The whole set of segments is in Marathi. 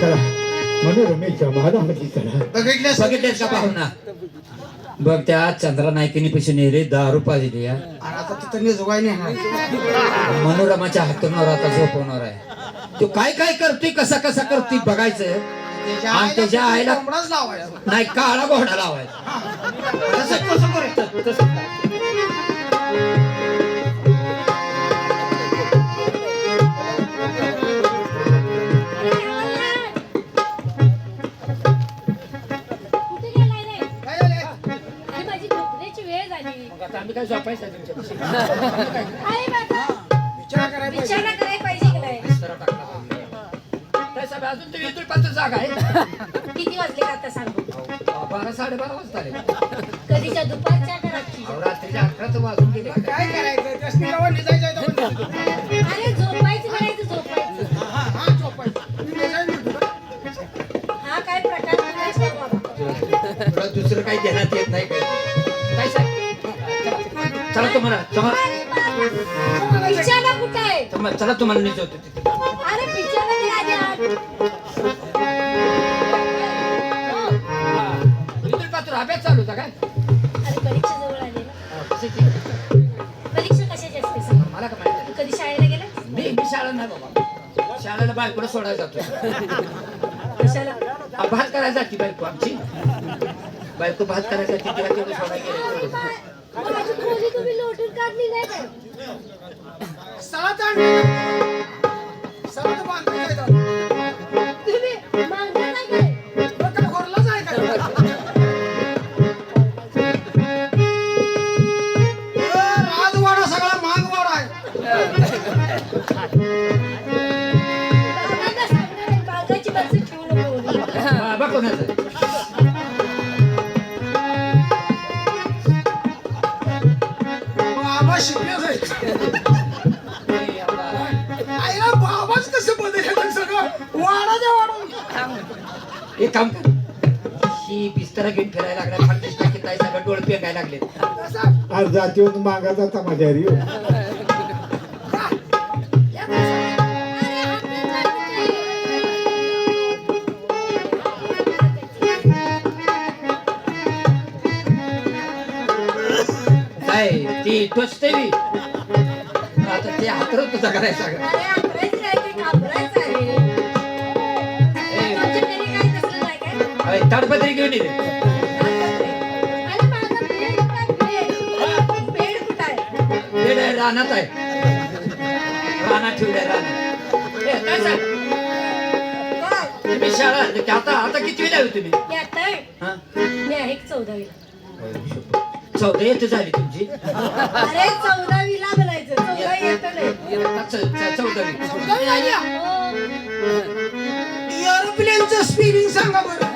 चला. मनोरमेच्या महादामध्ये चला. बघितल्यास बघितलेस का पाहुणा? बघ त्या चंद्रा नायकिनी पैसे नेले दहा रुपये दिले या. आणि आता तिथं निजवाय नाही मनोरमाच्या हातूनवर आता झोपवणार आहे. तो काय काय करतोय कसा कसा करतोय बघायचं? आणि त्याच्या आईला कोंबडाच लावायचा. नाही काळा घोडा लावायचा. तसं कसं करायचं काय झोपायचं विचार करायला पाहिजे. विचार करायला पाहिजे की नाही. काय साहेब, अजून तर इथून पाच जागा आहे किती वाजले का आता सांगू बारा साडेबारा वाजता आले कधीच्या दुपारच्या रात्रीच्या? अहो, रात्रीच्या अकराच वाजून गेले काय करायचं त्यासनी केव्हा निजायचं आहे तेव्हा. अरे झोपायचं हा, हा, झोपायचं. मी निजायला निघतो. हा काय प्रकार बाबा तुला दुसरं काही देण्यात येत नाही काय चला तुम्हाला बिचारा कुठं आहे? चला- तुम्हाला तिथे. अरे बिचारा ते. हो. इथून अभ्यास चालू होता काय? अरे परीक्षा जवळ आली ना. कशाची? परीक्षा कशाची असते सांग मला का माहिती तू कधी शाळेला गेला? मी मी शाळा नाही बाबा. शाळेला बायकोला सोडायला जातो. कशाला? भात करायला जाते बायको आमची. बायको भात करायला जाते तिला तेवढं सोडायला गेलं. माझी खोली तुम्ही लोटून काढली नाही काय सळात बांधून बाबा शिकलेच आहे हे आपला- आईला बाबाच कसं बदल सगळं. वाडाच्या वाढून एक काम कर ही बिस्तारा घेऊन फिरायला लागला. पन्नास टक्के ताई सगळं डोळे पेकायला लागले कसं आज जातीवर मागा जाता माझ्या काय ती टोचते बी आता ते हातरत तुझा करायचा अरे? ताडपत्री घेऊन ये. बेड आहे? रानात आहे. रानात ठेवलंय रानात? तुम्ही शाळा की आता आता किती वेळ तुम्ही चौदावीला. चौदा येत झाली तुमची. अरे चौदावीला म्हणायचं चौदा येत. नाही. चौदावी. हो. एरोप्लेनचं स्पीडिंग सांगा बरं.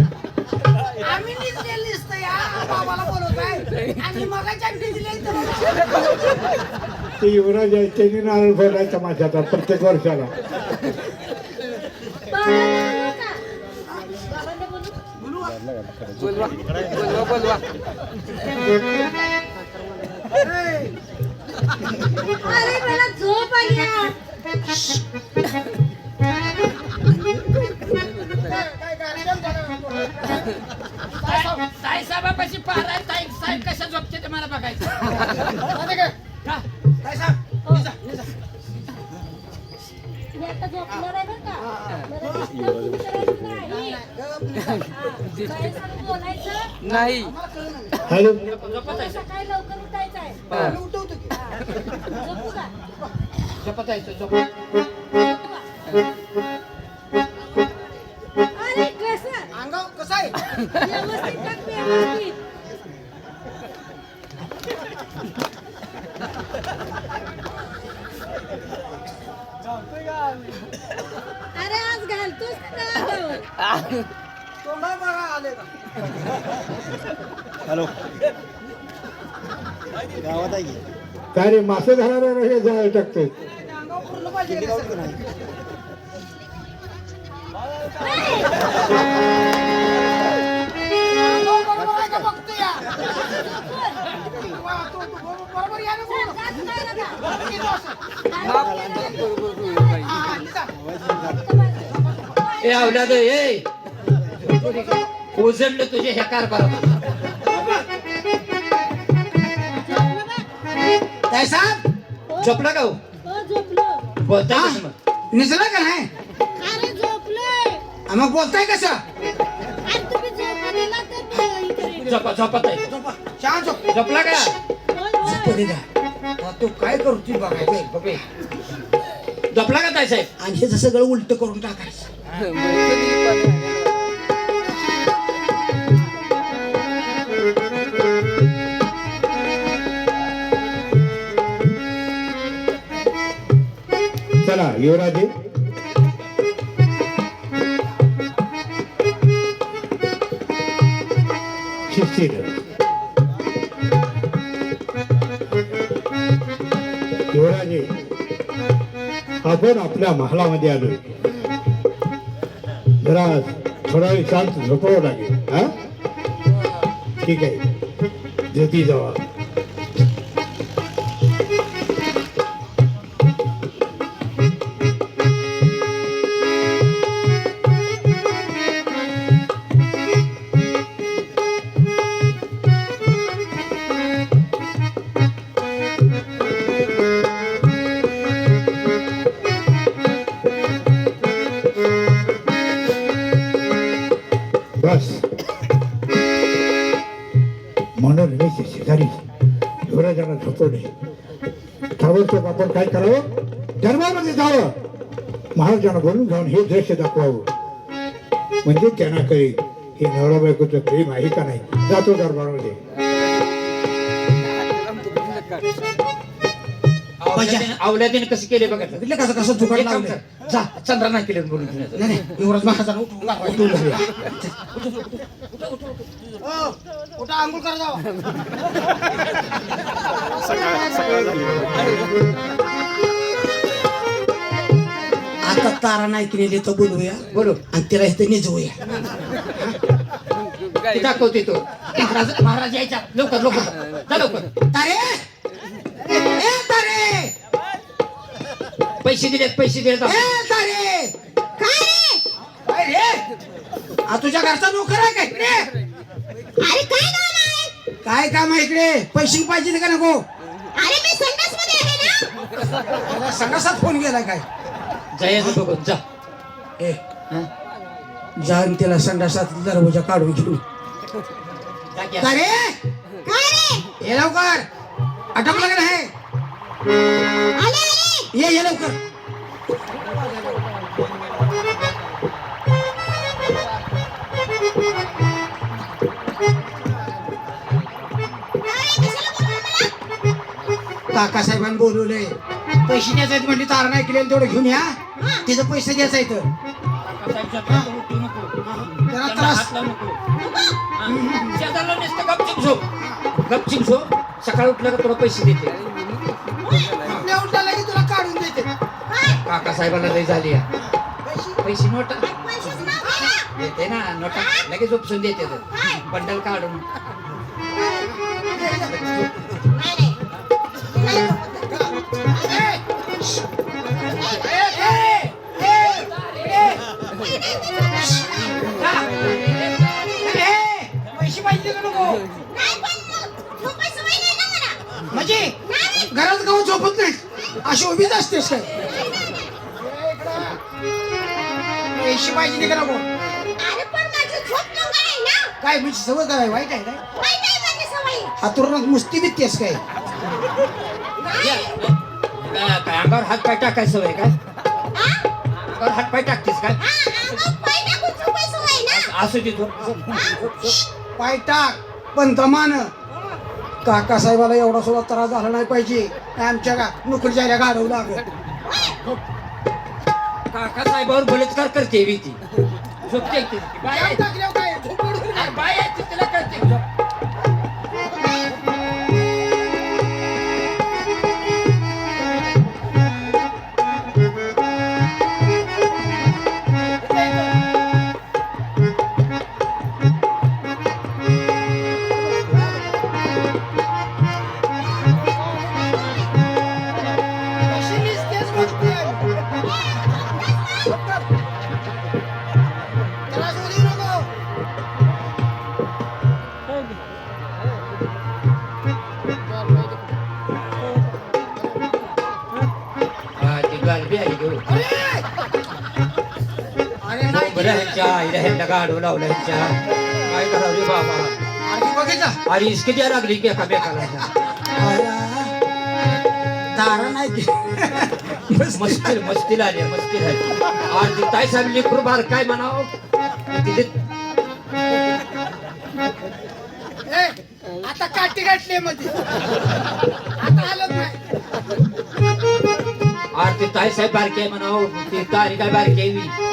आम्ही या बाबाला बोलवत आहे आणि मगाच्या ते युवराज आहे त्यांनी नारळ फोडलाय तमाशाचा प्रत्येक वर्षाला. बाबांना बोलू? अरे मला झोप आली हॅलो झोपत आहे सकाळी लवकर उठायचं आहे मी उठवतो की. झोपू का अरे कसं कसं आहे व्यवस्थित टाक व्यवस्थित अरे आज घालतोस अंगावर? तोंडा बघा आले का काय रे मासे धरायला हे जायला टाकतोय अंगावर पूर्ण पाहिजे का सगळं? अंगावर बरोबर आहे का बघतो या. वा, काय साहेब? झोपला का हो? हो, झोपलो. मग निसला का नाही? मग बोलताय कसं? झोपू हे झोपत आहे झोपा. झोपला का. पडे द्या आता तू काय करतोय बघायचं बघे. झोपला का ताई साहेब? आणि हे सगळं उलट करून टाकायचं. चला युवराजे. शिस्तीत युवराजे आपण आपल्या महालामध्ये आलोय जरा थोडा वेळ शांत झोपावं लागेल हा? ठीक आहे. ज्योती जावा बोलून जाऊन हे दृश्य दाखवावं म्हणजे त्यांना कळेल हे नवरा बायकोचं प्रेम आहे का नाही जातो दरबारामध्ये अवलादीने कसं केले बघा कसं कसं दुकान. जा चंद्रा नाही केलं बोलून. नाही नाही युवराज महाराजांना उठवून. हो, आंघोळ करा जावा आता तारा नाही केलेली तर बोलवूया बोलू. आणि तिला इथे निजवूया. दाखवते तो. महाराज महाराज यायच्या लवकर लवकर. लवकर. तारे! ए तारे! पैसे दिलेत पैसे दिलेत. ए तारे! काय रे? काय रे? आ तुझ्या घरचा नोकर आहे काय अरे काय काम आहे? काय काम आहे इकडे? पैसे पाहिजे का नको? अरे मी संडासमध्ये आहे ना. संघासात फोन गेलाय काय? जायचं बघून जा ए हं? जा आणि त्याला संडासात दरवाजा काढून घेऊन जा की. तारे काय रे? ये लवकर अटकलं का नाही आले, आले. ये ये लवकर काय, कशाला बोलवलं मला? काकासाहेबांनी बोलवलंय पैसे द्यायचे आहेत म्हणली तार नाही केलेलं तेवढं घेऊन या तिचं पैसे द्यायचं तर तर नको. जरा त्रास. शेजारला नुसतं गपचिप झोप गपचिप झोप सकाळी उठलं का तुला पैसे देते काका साहेबांना लई झाली आहे. पैसे नोटा. देते ना नोटा लगेच उपसून देते ते. बंडल काढून नाही, नाही. नाही जमत. का नको नाही पण मग झोपायची सवय नाही ना मला. म्हणजे घरात गाऊन झोपत नाही अशी उभीच असतेस काय पैसे पाहिजे का नको अरे पण माझी झोप नंगा आहे ना. काय म्हणजे सवय काय वाईट आहे काय. हातुरणात मुस्ती बित्तेस काय नाही. काय काय अंगावर हात पाय टाकायचं सवय काय हा? अंगावर हात पाय टाकतेस काय हा. असू दे तू पाय टाक पण दमान काका साहेबाला एवढा सुद्धा त्रास झाला नाही पाहिजे. आमच्या का नोकरी जायला गाडवू लागत काका साहेबावर बलात्कार करते मी ती. झोपते तिला कळते बरं ह्यांच्या आईला ह्यांना गाडव लावलं ह्यांच्या काय करावं रे बाबा? अरे बघितलं अरे इसकी द्या लागली की एका बेकाला. दारा नाही की मस्ती मस्ती लागली मस्ती झाली आज ती ताई साहेब लेकरू बार काय म्हणाव? तिथे ए, आता काठी गाठली मध्ये आता हालत नाही. आज ती ताई साहेब बारकी आहे म्हणाव. ती तारी काय बारकी आहे?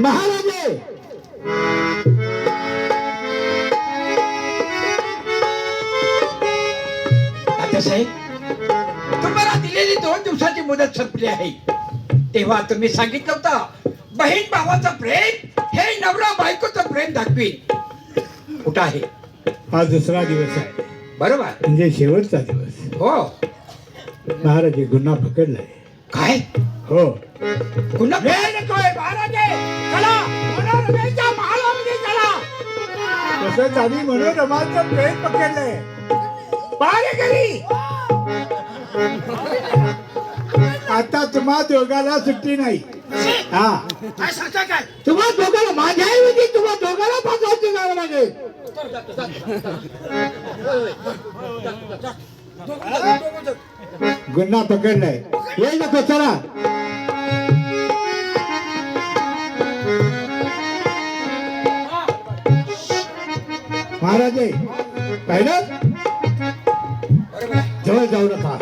महाराजे महाराजे साहेब तुम्हाला दिलेली दोन दिवसाची मुदत संपली आहे. तेव्हा तुम्ही सांगितलं होतं बहीण भावाचं प्रेम हे नवरा बायकोचं प्रेम दाखवीन. कुठं आहे? हा दुसरा दिवस आहे. बरोबर. म्हणजे शेवटचा दिवस. हो. महाराजे गुन्हा पकडलाय. काय? हो पुन्हा वेळ नकोय महाराजे चला मनोरमेच्या महालामध्ये चला मनोरमाचं प्रेम पकडलंय घरी आता तुम्हा दोघाला सुट्टी नाही हा काय सांगता काय तुम्हा दोघाला माझ्या ऐवजी तुम्हा दोघाला पाठवायचं जावं लागेल गुन्हा पकडलाय. येईल नको चला. महाराजे पाहिलं? जवळ जाऊ नका.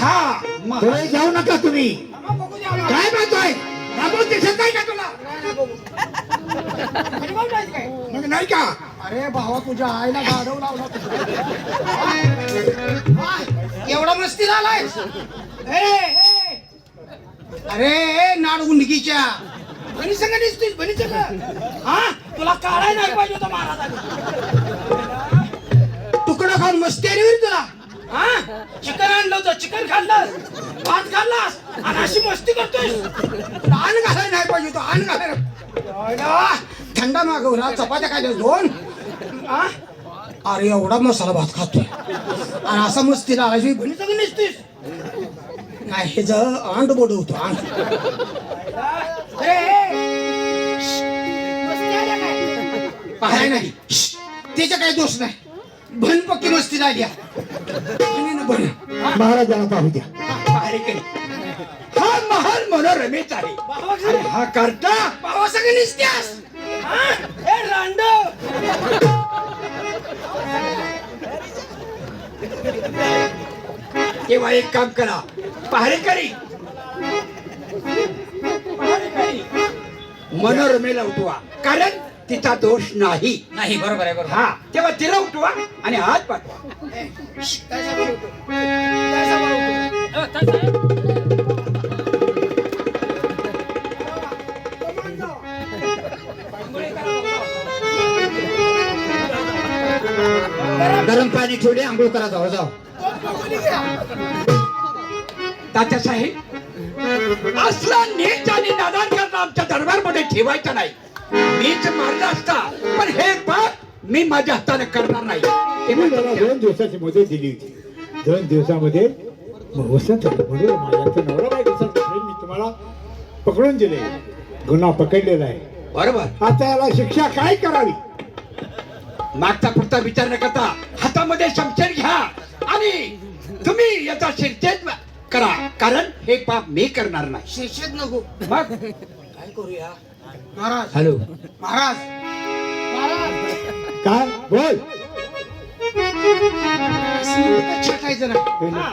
हा जवळ जाऊ नका तुम्ही. काय म्हणतोय राबवून दिसत नाही का तुला? मग नाही का अरे भावा तुझ्या आईला गाडव लावला एवढा मस्ती आलाय? अरे नाड उंडकीच्या बनी संघ दिसतोय बनी संघ हा? तुला काढाय नाही पाहिजे होता महाराजांनी. तुकडा खाऊन मस्ती आली होती तुला. हा? चिकन आणलं होतं चिकन खाल्लं. भात खाल्लास आणि अशी मस्ती करतोय आण घालाय नाही पाहिजे होतं आण घालायला. थंडा मागवला चपात्या खायला दोन. आ? अरे एवढा मसाला भात खातोय. आणि असा मस्तीला आला बनी सगळं निसतीस. नाही हे ज अंड अंड. मस्ती आल्या काय? पाहाय नाही. त्याचा काही दोष नाही. भन पक्की मस्ती झाली बन महाराजाला पाहू द्या. हा महाल मनोरमेचा आहे. भावा आणि हा करता. भावा सगळं निसत्यास हा? ए रांड तेव्हा एक काम करा. पहारेकरी पहारेकरी मनोरमेला उठवा. कारण तिचा दोष नाही. नाही बरोबर आहे बरोबर. हा तेव्हा तिला उठवा आणि हात पाठवा. गरम पाणी ठेवले आंघोळ करा जाऊ जाऊ. तात्यासाहेब असला नीच आणि नादान करणं आमच्या दरबारमध्ये ठेवायचं नाही. मीच मारला असता पण हे पाप मी माझ्या हाताने करणार नाही. ते मला दोन दिवसाची मुदत दिली होती. दोन दिवसामध्ये मग वसंत म्हणून माझ्या नवरा बायकोचा प्रेम मी तुम्हाला पकडून दिले गुन्हा पकडलेला आहे. बरोबर. आता याला शिक्षा काय करावी? मागचा पुढचा विचार न करता हातामध्ये शमशेर घ्या आणि तुम्ही याचा शिरछेद करा. कारण हे पाप मी करणार नाही. शिक्षित नको. मग? काय करूया? महाराज. हॅलो. महाराज. महाराज काय बोल छटायचं हा,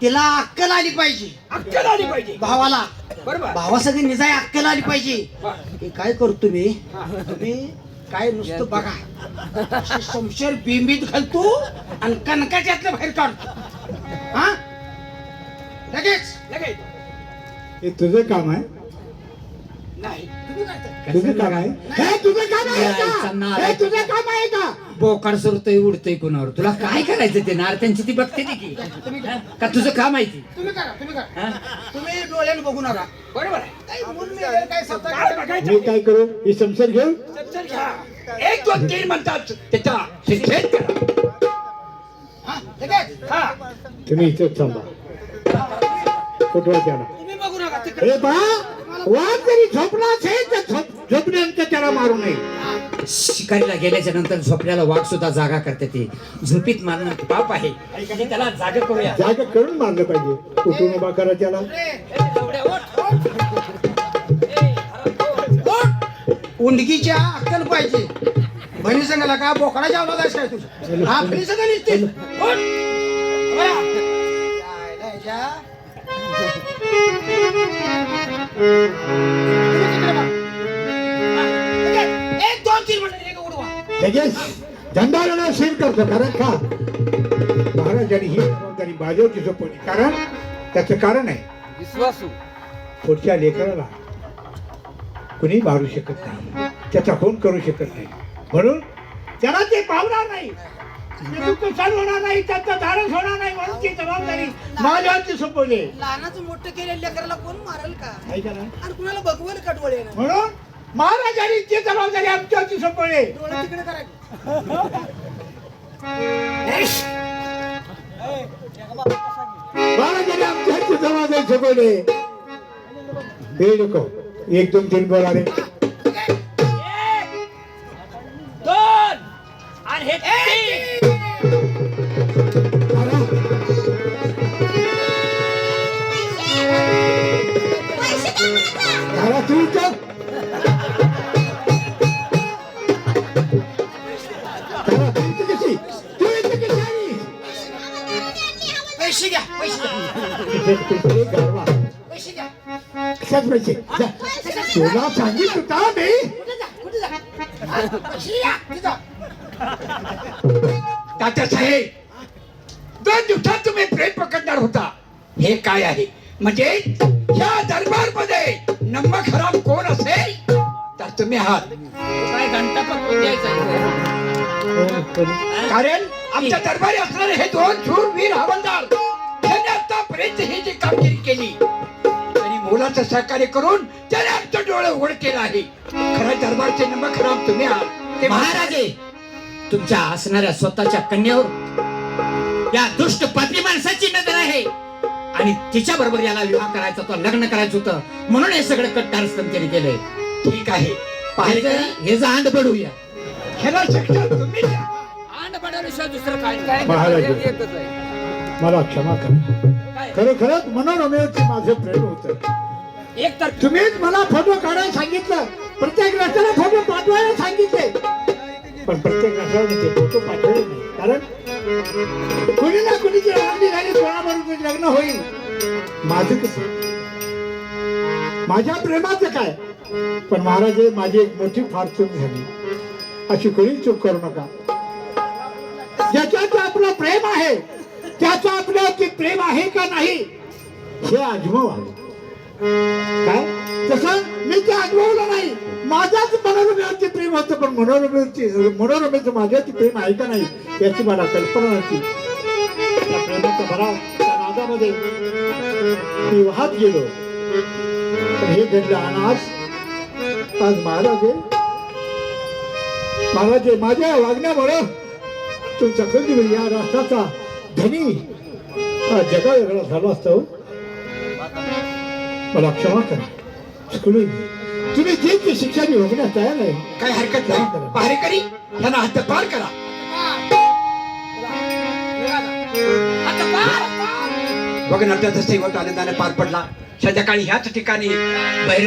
तिला अक्कल आली पाहिजे. अक्कल आली पाहिजे. भावाला. बरोबर. भावासाठी निजाय अक्कल आली पाहिजे. हे. काय करतो मी तुम्ही काय नुसतं बघा. अशी शमशेर बिंबीत घालतो आणि कणकाच्यातलं बाहेर काढतो. हा? लगेच लगेच. हे तुझं काम आहे. तुझं काम आहे? हे तुझं काम आहे का. हे तुझं काम आहे का? बोकाड सुरतोय उडतोय कोणावर? तुला काय करायचं ते नार? त्यांची ती बघते ती की? का तुझं काम आहे ती? तुम्ही करा तुम्ही करा? तुम्ही डोळ्याने बघू नका. बरोबर आहे? काय मी काय काय स्वतः बघायचं मी काय करू? ही समसर घेऊ? घ्या. एक दोन तीन म्हणतात. त्याचा शिरछेद करा. हा लगेच हा. तुम्ही इथंच थांबा. कुठवा त्याला तुम्ही बघू नका तिकडे. हे बा वाघ जरी झोपला असेल तर झोप झोपल्यानंतर त्याला मारू नये. शिकारीला गेल्याच्यानंतर झोपल्याला वाघ सुद्धा जागा करते ते. झोपीत मारणं पाप आहे. त्याला जागा करूया. जागा करून मारलं पाहिजे. उठून उभा करा त्याला? उंडकीच्या अक्कल पाहिजे. बहिणी सांगायला का बोकडा जावला जायचं काय तुझं? हा बहिणी सांगा निघते एक दोन लगेच. दंडाला सील करतो कारण का? महाराजांनी ही जबाबदारी बाजवची सोपवली कारण त्याचं कारण आहे. विश्वासू. पुढच्या लेकराला कुणी मारू शकत नाही. त्याचा खून करू शकत नाही. म्हणून त्याला ते पावणार नाही. ते दुःख सहन होणार नाही. त्याचं धाडस होणार नाही. म्हणून ती जबाबदारी माझ्यावरती सोपवली. लहानाचं मोठं केलेल्या लेकराला कोण मारेल का? ना. आणि कुणाला बघवेल का डोळे म्हणून महाराजांनी ती जबाबदारी आमच्यावरती सोपवली. महाराजांनी आमच्यावरती जबाबदारी सोपवली. हे नको. एक दोन तीन बोला रे गारवा कशाच पैसे तुला सांगितलं मी दोन दिवसात तुम्ही प्रेम पकडणार होता हे काय आहे म्हणजे या दरबारमध्ये नम्मक खराब कोण असेल तर तुम्ही आहात काय घंटा पकडून द्यायचा कारण आमच्या दरबारी असणारे हे दोन शूरवीर हवालदार त्यांनी आतापर्यंत ही जी कामगिरी केली त्यांनी मुलाचं सहकार्य करून त्याने आमचं डोळे उघड केलं आहे. खरं दरबारचे नमक हराम तुम्ही आहात. ते महाराजे तुमच्या असणाऱ्या स्वतःच्या कन्यावर या दुष्ट पापी माणसाची नजर आहे. आणि तिच्या बरोबर याला विवाह करायचा होता लग्न करायचं होतं. म्हणून हे सगळं कट्टारस्तम त्यांनी केलंय ठीक आहे. पाहिजे हे जा अंड पडूया ह्याला शिक्षा तुम्ही द्या. अंड पडल्याशिवाय दुसरं काय? महाराज आहे मला क्षमा करा. खरं खरंच मनोरमेवरती माझं प्रेम होतं. एक तर तुम्हीच मला फोटो काढायला सांगितलं. प्रत्येक रस्त्याला फोटो पाठवायला सांगितले. पण प्रत्येक रस्त्याला ते फोटो पाठवले नाही. कारण कुणी ना कुणीची आनंदी झाली कोणाबरोबर लग्न होईल. माझं कसं? माझ्या प्रेमाचं काय? पण महाराज माझी एक मोठी फार चूक झाली. अशी कोणी चूक करू नका. ज्याच्यात आपलं प्रेम आहे त्याचं आपल्यावरती प्रेम आहे का नाही हे आजमाव काय? तसं मी ते आजमावलं नाही. माझ्याच मनोरमेवरती प्रेम होतं पण मनोरमेवरती मनोरमेचं माझ्यावरती प्रेम आहे का नाही याची मला कल्पना नव्हती. त्या प्रेमाचा भरा त्या नादामध्ये मी वाहत गेलो. हे घडलं आणि आज आज महाराज महाराज माझ्या वागण्यामुळं तुमचा कधी या राष्ट्राचा धनी हा जगा वेगळा झाला असता. मला क्षमा करा. चुकलो मी. तुम्ही जे ती शिक्षा मी भोगण्यास तयार आहे काय हरकत नाही. पहारेकरी ह्यांना हात पार करा. बघ नंतर सेवक आनंदाने पार पडला. संध्याकाळी ह्याच ठिकाणी भैरव